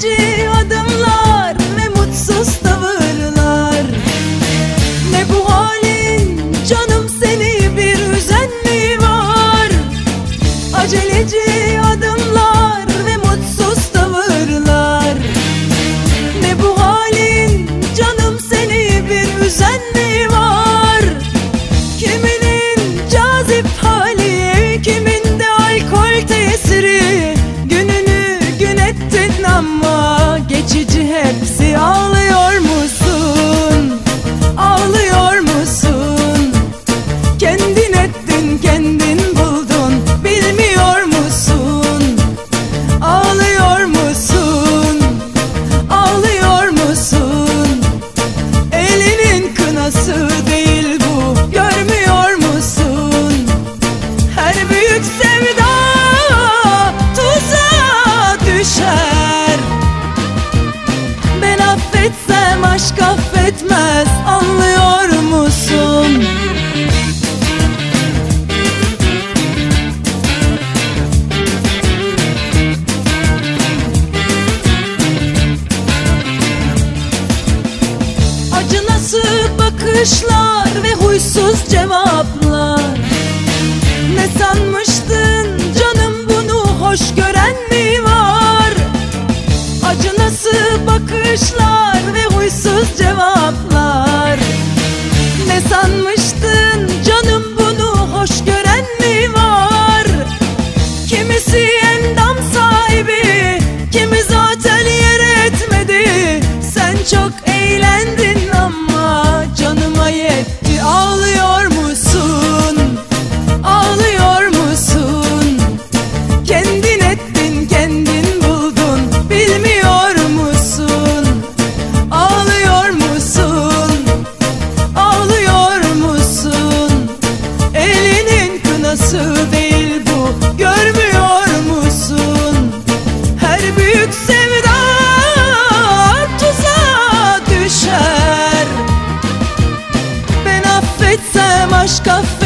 Chỉ bakışlar ve huysuz cevaplar. Ne sanmıştın canım bunu hoş gör başka